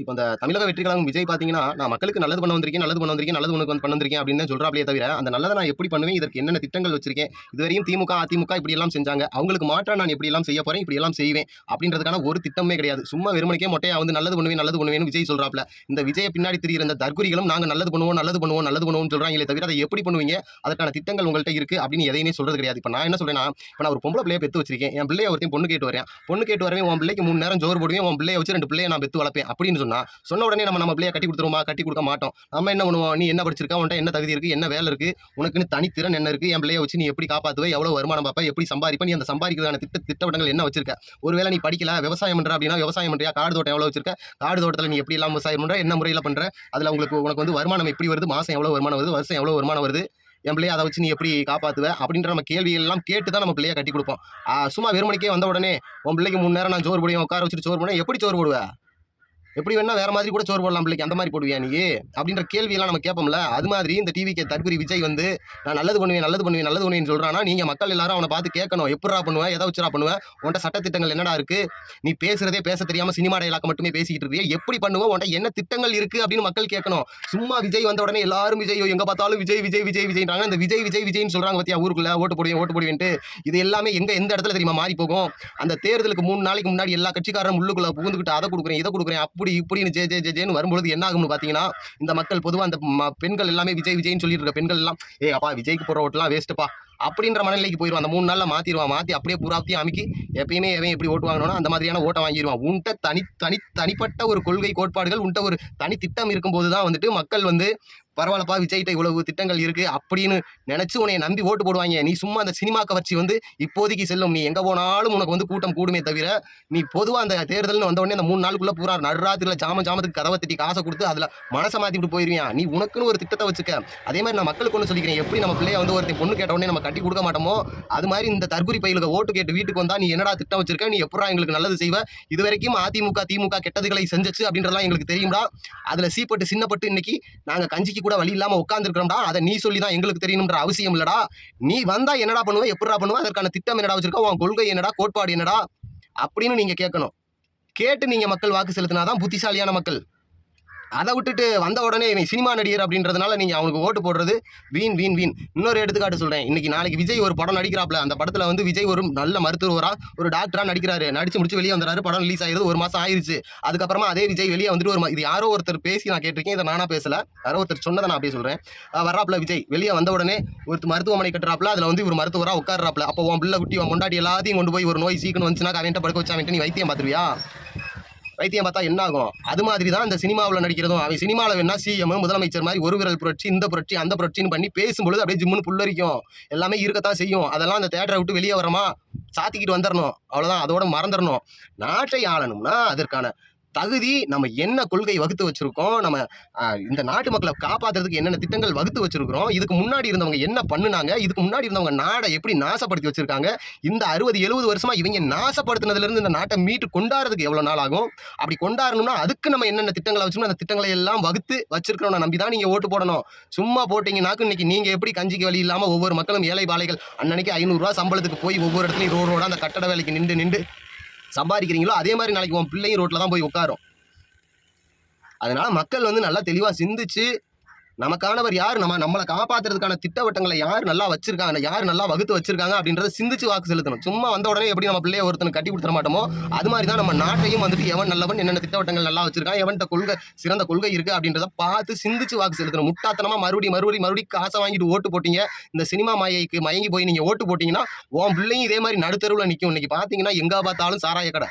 இப்போ இந்த தமிழக வெற்றி கழகம் விஜய் பார்த்தீங்கன்னா நான் மக்களுக்கு நல்லது பண்ண வந்திருக்கேன் நல்லது பண்ண வந்திருக்கேன் நல்லது உனக்கு வந்து பண்ண வந்திருக்கேன் அப்படின்னு தான் சொல்றாப்லையே தவிர அந்த நல்லதை நான் எப்படி பண்ணுவேன் இதற்கு என்னென்ன திட்டங்கள் வச்சிருக்கேன் இதுவரையும் திமுக அதிமுக இப்படி எல்லாம் செஞ்சாங்க அவங்களுக்கு மாற்றம் நான் இப்படி எல்லாம் செய்ய போகிறேன் இப்படி எல்லாம் செய்வேன் அப்படின்றதுக்கான ஒரு திட்டமே கிடையாது. சும்மா வெறுமனைக்கே மொட்டையாக வந்து நல்லது பண்ணுவேன் நல்லது பண்ணுவேன்னு விஜய் சொல்றாப்ல. இந்த விஜய் பின்னாடி தெரியிற இந்த தற்குறிகளும் நாங்கள் நல்லது பண்ணுவோம் நல்லது பண்ணுவோம் நல்லது பண்ணுவோம்னு சொல்றாங்களே தவிர அதை எப்படி பண்ணுவீங்க? அதற்கான திட்டங்கள் உங்கள்கிட்ட இருக்கு அப்படின்னு எதையுமே சொல்றது கிடையாது. இப்போ நான் என்ன சொல்கிறேன்னா இப்போ நான் ஒரு பொம்பளை பிள்ளைய பெற்று வச்சிருக்கேன். என் பிள்ளைய ஒருத்தையும் பொண்ணு கேட்டு வரேன். பொண்ணு கேட்டு வரேன் உன் பிள்ளைக்கு மூணு நேரம் ஜோர் போடுவேன் உன் பிள்ளைய வச்சு ரெண்டு பிள்ளைய நான் பெற்று வளர்ப்பேன் அப்படின்னு சொன்னா சொன்ன உடனே நம்ம நம்ம பிள்ளைய கட்டி கொடுத்துருவோமா? கட்டி கொடுக்க மாட்டோம். நம்ம என்ன பண்ணுவோம்? நீ என்ன படிச்சிருக்கா? உன்ட்ட என்ன தகுதி இருக்கு? என்ன வேலை இருக்கு? உனக்குன்னு தனித்திறன் என்ன இருக்கு? என் பிள்ளைய வச்சு நீ எப்படி காப்பாத்துவ? எவ்வளவு வருமானம் பார்ப்ப எப்படி சம்பாதிப்ப? நீ அந்த சம்பாதிக்கிறதான திட்ட திட்டவட்டங்கள் என்ன வச்சிருக்க? ஒருவேளை நீ படிக்கல விவசாயம் பண்ற அப்படின்னா விவசாயம் பண்றியா? காடு தோட்டம் எவ்வளவு வச்சிருக்க? காடு தோட்டத்தில் நீ எப்படி எல்லாம் விவசாயம் பண்ற? என்ன முறையில் பண்ற? அதுல உங்களுக்கு உனக்கு வந்து வருமானம் எப்படி வருது? மாசம் எவ்வளோ வருமானம் வருது? வருஷம் எவ்வளவு வருமானம் வருது? என் பிள்ளைய அதை வச்சு நீ எப்படி காப்பாத்துவ? அப்படின்ற நம்ம கேள்விகள் எல்லாம் கேட்டு தான் நம்ம பிள்ளைய கட்டி கொடுப்போம். சும்மா வெறுமணிக்கே வந்த உடனே உன் பிள்ளைக்கு மூணு நேரம் நான் சோறு போடுவேன் உட்கார வச்சுட்டு சோறு போடுவேன். எப்படி சோறு போடுவ? எப்படி வேணா வேற மாதிரி கூட சோறு போடலாம் பிள்ளைக்கு. அந்த மாதிரி போடுவியா நீ? அப்படின்ற கேள்வியெல்லாம் நம்ம கேட்போம்ல. அது மாதிரி இந்த டிவிக்கு தற்குறி விஜய் வந்து நான் நல்லது பண்ணுவேன் நல்லது பண்ணுவேன் நல்லது பண்ணுவேன்னு சொல்றானா நீங்க மக்கள் எல்லாரும் அவனை பார்த்து கேட்கணும். எப்படா பண்ணுவேன் எதை வச்சுரா பண்ணுவேன் உன்ட்ட சட்டத்திட்டங்கள் என்னடா இருக்கு? நீ பேசுறதே பேச தெரியாம சினிமா டயலாக மட்டுமே பேசிக்கிட்டு இருக்கிய. எப்படி பண்ணுவோம் உன்ட்ட என்ன திட்டங்கள் இருக்கு? அப்படின்னு மக்கள் கேட்கணும். சும்மா விஜய் வந்த உடனே எல்லாரும் விஜய் எங்க பார்த்தாலும் விஜய் விஜய் விஜய் விஜய்ன்றாங்க. இந்த விஜய் விஜய் விஜய்னு சொல்றாங்க பத்தியா ஊருக்குள்ள ஓட்டு போடுவேன் ஓட்டு போடுவேன்ட்டு. இது எல்லாமே எங்க எந்த இடத்துல தெரியுமா மாறி போகும் அந்த தேர்தலுக்கு மூணு நாளைக்கு முன்னாடி எல்லா கட்சிக்காரரும் உள்ளுக்குள்ள புகுந்துக்கிட்டு அதை கொடுக்குறேன் இதை கொடுக்குறேன் அப்படி இப்படின்னு ஜே ஜே ஜே ஜேன்னு வரும்பொழுது என்ன ஆகும்னு பார்த்தீங்கன்னா இந்த மக்கள் பொதுவாக அந்த ம- பெண்கள் எல்லாமே விஜய் விஜய்னு சொல்லிட்டு இருக்க பெண்கள் எல்லாம் ஏ அப்பா விஜய்க்கு போகிற ஓட்டெல்லாம் வேஸ்ட்டுப்பா அப்படின்ற மனநிலைக்கு போயிடுவான் அந்த மூணு நாளில் மாற்றிடுவான் மாற்றி அப்படியே பூராத்தையும் அமைக்கி எப்பயுமே எவன் எப்படி ஓட்டு வாங்கணும்னா அந்த மாதிரியான ஓட்டை வாங்கிடுவான் உன்ட்ட தனி தனி தனிப்பட்ட ஒரு கொள்கை கோட்பாடுகள் உன்ட்ட ஒரு தனி திட்டம் இருக்கும்போது தான் வந்துட்டு மக்கள் வந்து பரவாயில்லப்பா விஜய்கிட்ட இவ்வளவு திட்டங்கள் இருக்குது அப்படின்னு நினச்சி உன்னை நம்பி ஓட்டு போடுவாங்க. நீ சும்மா அந்த சினிமா வச்சு வந்து இப்போதைக்கு செல்லும். நீ எங்கே போனாலும் உனக்கு வந்து கூட்டம் கூடுமே தவிர நீ பொதுவாக அந்த தேர்தல்னு வந்த உடனே அந்த மூணு நாளுக்குள்ளே பூரா நடுராத்திரியில் ஜாம ஜாமத்துக்கு கதவை தட்டி காசை கொடுத்து அதில் மனசை மாற்றி விட்டு போயிருவியா? நீ உனக்குன்னு ஒரு திட்டத்தை வச்சுக்க. அதே மாதிரி நான் மக்களுக்கு ஒன்று சொல்லிக்கிறேன். எப்படி நம்ம பிள்ளைய வந்து ஒருத்தன் பொண்ணு கேட்ட உடனே நம்ம கட்டி கொடுக்க மாட்டோமோ அது மாதிரி இந்த தற்குறி பயிலுக்கு ஓட்டு கேட்டு வீட்டுக்கு வந்தால் நீ என்னடா திட்டம் வச்சிருக்க? நீ எப்படா எங்களுக்கு நல்லது செய்வ? இது வரைக்கும் அதிமுக திமுக கெட்டதுகளை செஞ்சச்சு அப்படின்றதெல்லாம் எங்களுக்கு தெரியும்டா. அதில் சீப்பட்டு சின்னப்பட்டு இன்னைக்கு நாங்கள் கஞ்சிக்கு கூட வழி இல்லாம உட்காந்துருக்கிறோம்டா அதை நீ சொல்லி தான் எங்களுக்கு தெரியணுன்ற அவசியம் இல்லடா. நீ வந்தா என்னடா பண்ணுவ எப்படிடா பண்ணுவ அதற்கான திட்டம் என்னடா வச்சிருக்கா உன் கொள்கை என்னடா கோட்பாடு என்னடா அப்படின்னு நீங்க கேட்கணும். கேட்டு நீங்க மக்கள் வாக்கு செலுத்தினாதான் புத்திசாலியான மக்கள். அதை விட்டுட்டு வந்த உடனே இவன் சினிமா நடிகர் அப்படின்றதுனால நீங்கள் அவனுக்கு ஓட்டு போடுறது வீண் வீண் வீண். இன்னொரு எடுத்துக்காட்டு சொல்கிறேன் இன்றைக்கி நாளைக்கு விஜய் ஒரு படம் நடிக்கிறாப்ல. அந்த படத்தில் வந்து விஜய் ஒரு நல்ல மருத்துவராக ஒரு டாக்டராக நடிக்கிறாரு. நடிச்சு முடிச்சு வெளியே வந்துறாரு. படம் ரிலீஸ் ஆகிடுது ஒரு மாதம் ஆயிடுச்சு அதுக்கப்புறமா அதே விஜய் வெளியே வந்துட்டு ஒரு இது யாரோ ஒருத்தர் பேசி நான் கேட்டிருக்கேன். இதை நானாக பேசலை. யாரோ ஒருத்தர் சொன்னதை நான் அப்படியே சொல்கிறேன் வர்றாப்புல வர்றாப்ல விஜய். வெளியே வந்த உடனே ஒரு மருத்துவமனை கட்டுறாப்ல. அதில் வந்து ஒரு மருத்துவராக உட்கார்றாப்ல. அப்போ உன் பிள்ளை குட்டி உன் கொண்டாடி எல்லாத்தையும் கொண்டு போய் ஒரு நோய் சீக்கிரம் வந்துச்சுன்னா அவன்கிட்ட படுக்க வச்சா அவன்கிட்ட நீ வைத்தியம் பார்த்துருவியா? வைத்தியம் பார்த்தா என்ன ஆகும்? அது மாதிரி தான் இந்த சினிமாவில் நடிக்கிறதும். அவன் சினிமாவில் வேணா சிஎம் முதலமைச்சர் மாதிரி ஒரு விரல் புரட்சி இந்த புரட்சி அந்த புரட்சின்னு பண்ணி பேசும்பொழுது அப்படியே ஜிம்முன்னு புல்லரிக்கும் எல்லாமே இருக்கத்தான் செய்யும். அதெல்லாம் அந்த தேட்டரை விட்டு வெளியே வரமா சாத்திக்கிட்டு வந்துடணும் அவ்வளோதான் அதோட மறந்துடணும் நாட்டை ஆளணும்னா அதற்கான தகுதி நம்ம என்ன கொள்கை வகுத்து வச்சிருக்கோம் நம்ம இந்த நாட்டு மக்களை காப்பாத்துறதுக்கு என்னென்ன திட்டங்கள் வகுத்து வச்சிருக்கிறோம் இதுக்கு முன்னாடி இருந்தவங்க என்ன பண்ணுனாங்க இதுக்கு முன்னாடி இருந்தவங்க நாடை எப்படி நாசப்படுத்தி வச்சிருக்காங்க இந்த அறுபது எழுபது வருஷமா இவங்க நாசப்படுத்தினதுலேருந்து இந்த நாட்டை மீட்டு கொண்டாடுறதுக்கு எவ்வளோ நாள் ஆகும்? அப்படி கொண்டாடணும்னா அதுக்கு நம்ம என்னென்ன திட்டங்களை வச்சுக்கணும் அந்த திட்டங்களை எல்லாம் வகுத்து வச்சிருக்கிறவனை நம்பி தான் நீங்கள் ஓட்டு போடணும். சும்மா போட்டீங்கன்னாக்கு இன்னைக்கு நீங்கள் எப்படி கஞ்சிக்கு வழி இல்லாமல் ஒவ்வொரு மக்களும் ஏழை பாலைகள் அன்னன்னைக்கு ஐநூறுரூவா சம்பளத்துக்கு போய் ஒவ்வொரு இடத்துலையும் ரோடு ரோடாக அந்த கட்டட வேலைக்கு நின்று நின்று சம்பாதிக்கிறீங்களோ அதே மாதிரி நாளைக்கு உன் பிள்ளையும் ரோட்டில் தான் போய் உட்காரும். அதனால் மக்கள் வந்து நல்லா தெளிவாக சிந்திச்சு நமக்கானவர் யார்? நம்ம நம்மளை காப்பாத்துறதுக்கான திட்டவட்டங்களை யார் நல்லா வச்சிருக்காங்க யார் நல்லா வகுத்து வச்சிருக்காங்க? அப்படின்றத சிந்திச்சு வாக்கு செலுத்தணும். சும்மா வந்த உடனே எப்படி நம்ம பிள்ளைய ஒருத்தனுக்கு கட்டி கொடுத்துட மாட்டோமோ அது மாதிரி தான் நம்ம நாட்டையும் வந்துட்டு எவன் நல்லவன் என்னென்ன திட்டவட்டங்கள் நல்லா வச்சிருக்கான் எவன்கிட்ட கொள்கை சிறந்த கொள்கை இருக்கு அப்படின்றத பார்த்து சிந்திச்சு வாக்கு செலுத்தணும். முட்டாத்தனமா மறுபடியும் மறுபடியும் மறுபடியும் காசை வாங்கிட்டு ஓட்டு போட்டீங்க. இந்த சினிமா மாயைக்கு மயங்கி போய் நீங்க ஓட்டு போட்டீங்கன்னா உன் பிள்ளையும் இதே மாதிரி நடுத்தருவில் நிற்கும் இன்னைக்கு பார்த்தீங்கன்னா எங்க பார்த்தாலும் சாராய கடை.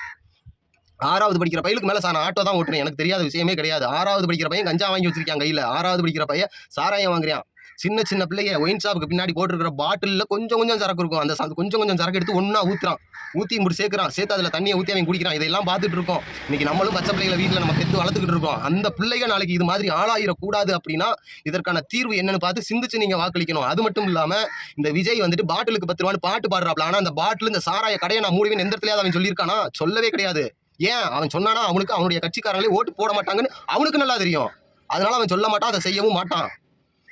ஆறாவது படிக்கிற பையனுக்கு மேலே நான் ஆட்டோ தான் ஓட்டுறேன் எனக்கு தெரியாத விஷயமே கிடையாது. ஆறாவது படிக்கிற பையன் கஞ்சா வாங்கி வச்சிருக்கான் கையில். ஆறாவது படிக்கிற பையன் சாராயம் வாங்குறான். சின்ன சின்ன பிள்ளைய ஒயின் ஷாப்புக்கு பின்னாடி போட்டுருக்கிற பாட்டிலில் கொஞ்சம் கொஞ்சம் சரக்கு இருக்கும். அந்த கொஞ்சம் கொஞ்சம் சரக்கு எடுத்து ஒன்றா ஊற்றுறான் ஊற்றி முடி சேர்க்குறான். சேர்த்து அதில் தண்ணியை ஊற்றி அவன் குடிக்கிறான். இதெல்லாம் பார்த்துட்டு இருக்கோம். இன்னைக்கு நம்மளும் பச்சை பிள்ளைகளை வீட்டில் நம்ம பெற்று வளர்த்துக்கிட்டு இருக்கோம். அந்த பிள்ளைகள் நாளைக்கு இது மாதிரி ஆளாயிடக்கூடாது அப்படின்னா இதற்கான தீர்வு என்னன்னு பார்த்து சிந்திச்சு நீங்கள் வாக்களிக்கணும். அது மட்டும் இல்லாமல் இந்த விஜய் வந்துட்டு பாட்டிலுக்கு பத்து ரூபான்னு பாட்டு பாடுறாப்ல. ஆனால் அந்த பாட்டில் இந்த சாராய கடையை நான் மூடுவேன் எந்த இடத்துலையாவது அவன் சொல்லியிருக்கானா? சொல்லவே கிடையாது. ஏன்? அவன் சொன்னானா அவனுக்கு அவனுடைய கட்சிக்காரங்களே ஓட்டு போட மாட்டாங்கன்னு அவனுக்கு நல்லா தெரியும். அதனால அவன் சொல்ல மாட்டான் அதை செய்யவும் மாட்டான்.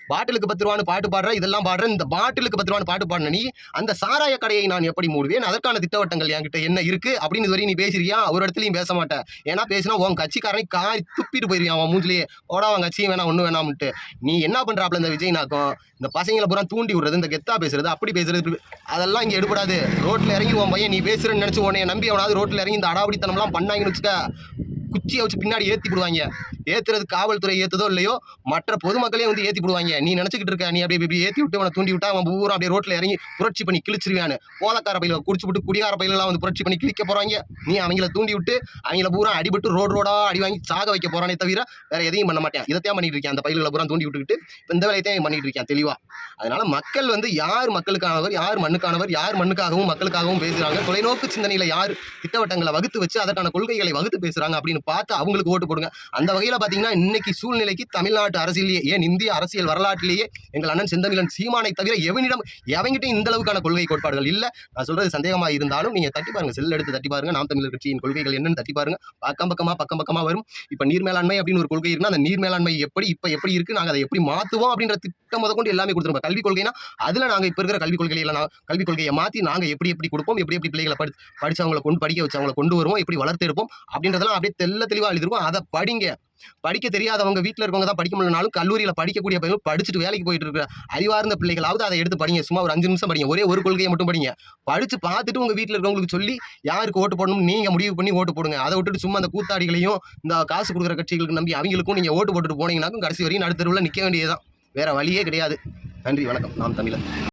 பாட்டிலுக்கு பத்து ரூபான்னு பாட்டு பாடுற இதெல்லாம் பாடுற இந்த பாட்டிலுக்கு பத்து ரூபான்னு பாட்டு பாடுன நீ அந்த சாராய கடையை நான் எப்படி மூடுவேன்? அதற்கான திட்டவட்டங்கள் என்கிட்ட என்ன இருக்கு? அப்படின்னு இதுவரையும் நீ பேசுறியா ஒரு இடத்துலையும் பேச மாட்டேன் ஏன்னா பேசினா உன் கட்சிக்காரனை காரி துப்பிட்டு போயிருவான் அவன் மூஞ்சிலேயே ஓடா அவன் கட்சியும் வேணாம் ஒன்றும் வேணாம்ட்டு நீ என்ன பண்றாப்ல இந்த விஜய் நாக்கம் இந்த பசங்களை பூரா தூண்டி விடுறது இந்த கெத்தா பேசுறது அப்படி பேசுறது அதெல்லாம் இங்கே எடுபடாது. ரோட்டில் இறங்கி உன் பையன் நீ பேசுறேன்னு நினைச்சு உன்னைய நம்பி அவனாவது ரோட்டில் இறங்கி இந்த அடாவடித்தனம்லாம் பண்ணாங்கன்னு வச்சுக்க குச்சியை வச்சு பின்னாடி ஏற்றி விடுவாங்க ஏத்துறது காவல்துறை ஏத்துதோ இல்லையோ மற்ற பொதுமக்களே வந்து ஏத்தி விடுவாங்க. நீ நினைச்சுக்கிட்டு இருக்க நீ அப்படியே இப்படி ஏத்தி விட்டு அவனை தூண்டி விட்டா அவன் பூரா அப்படியே ரோட்ல இறங்கி புரட்சி பண்ணி கிழிச்சிருவானு போலக்கார பயில குடிச்சு விட்டு குடிகார பயிலெல்லாம் வந்து புரட்சி பண்ணி கிழிக்க போறாங்க. நீ அவங்கள தூண்டி விட்டு அவங்கள பூரா அடிபட்டு ரோடு ரோடா அடி வாங்கி சாக வைக்க போறானே தவிர வேற எதையும் பண்ண மாட்டேன். இதைத்தான் பண்ணிட்டு இருக்கேன். அந்த பயில்களை பூரா தூண்டி விட்டுக்கிட்டு இந்த வேலையத்தையும் பண்ணிட்டு இருக்கேன் தெளிவா. அதனால மக்கள் வந்து யார் மக்களுக்கானவர் யார் மண்ணுக்கானவர் யார் மண்ணுக்காகவும் மக்களுக்காகவும் பேசுறாங்க? தொலைநோக்கு சிந்தனையில யார் திட்டவட்டங்களை வகுத்து வச்சு அதற்கான கொள்கைகளை வகுத்து பேசுறாங்க அப்படின்னு பார்த்து அவங்களுக்கு ஓட்டு போடுங்க. அந்த வகையில பாத்தீங்கன்னா இன்னைக்கு சூழ்நிலைக்கு தமிழ்நாட்டு அரசியலேயே ஏன் இந்திய அரசியல் வரலாற்றிலேயே எங்கள் அண்ணன் செந்தமிழன் சீமானை தவிர எவனிடம் எவங்கிட்டையும் இந்த அளவுக்கான கொள்கை கோட்பாடுகள் இல்ல. நான் சொல்றது சந்தேகமா இருந்தாலும் நீங்க தட்டி பாருங்க செல் எடுத்து தட்டி பாருங்க. நாம் தமிழர் கட்சியின் கொள்கைகள் என்னன்னு தட்டி பாருங்க. பக்கம் பக்கமா பக்கம் பக்கமா வரும். இப்ப நீர் மேலாண்மை அப்படின்னு ஒரு கொள்கை இருக்குன்னா அந்த நீர் மேலாண்மை எப்படி இப்ப எப்படி இருக்கு நாங்க அதை எப்படி மாத்துவோம் அப்படின்ற திட்டம் முதற்கொண்டு எல்லாமே கொடுத்துருப்போம். கல்விக் கொள்கைனா அதுல நாங்க இப்ப இருக்கிற கல்விக் கொள்கைகளை நான் கல்விக் கொள்கையை மாற்றி நாங்க எப்படி எப்படி கொடுப்போம் எப்படி எப்படி பிள்ளைகளை படி படிச்சவங்களை கொண்டு படிக்க வச்சவங்களை கொண்டு வருவோம் எப்படி வளர்த்து இருப்போம் அப்படின்றதெல்லாம் அப்படியே தெல்ல தெளிவாக எழுதிருக்கோம். அதை படிங்க. படிக்க தெரியாதவங்க வீட்டில் இருக்கவங்க தான் படிக்க முடியலனாலும் கல்லூரியில் படிக்கக்கூடிய பையனும் படிச்சுட்டு வேலைக்கு போயிட்டு இருக்கிற அறிவார்ந்த பிள்ளைகளாவது அதை எடுத்து படிங்க. சும்மா ஒரு அஞ்சு நிமிஷம் படிங்க. ஒரே ஒரு கொள்கையை மட்டும் படிங்க. படிச்சு பார்த்துட்டு உங்க வீட்டில் இருக்கவங்களுக்கு சொல்லி யாருக்கு ஓட்டு போடணும் நீங்க முடிவு பண்ணி ஓட்டு போடுங்க. அதை விட்டுட்டு சும்மா அந்த கூத்தாடிகளையும் இந்த காசு கொடுக்குற கட்சிகளுக்கு நம்பி அவங்களுக்கும் நீங்க ஓட்டு போட்டுட்டு போனீங்கன்னாக்கும் கடைசி வரையும் நடுத்தருவில் நிற்க வேண்டியதுதான். வேற வழியே கிடையாது. நன்றி வணக்கம். நாம் தமிழன்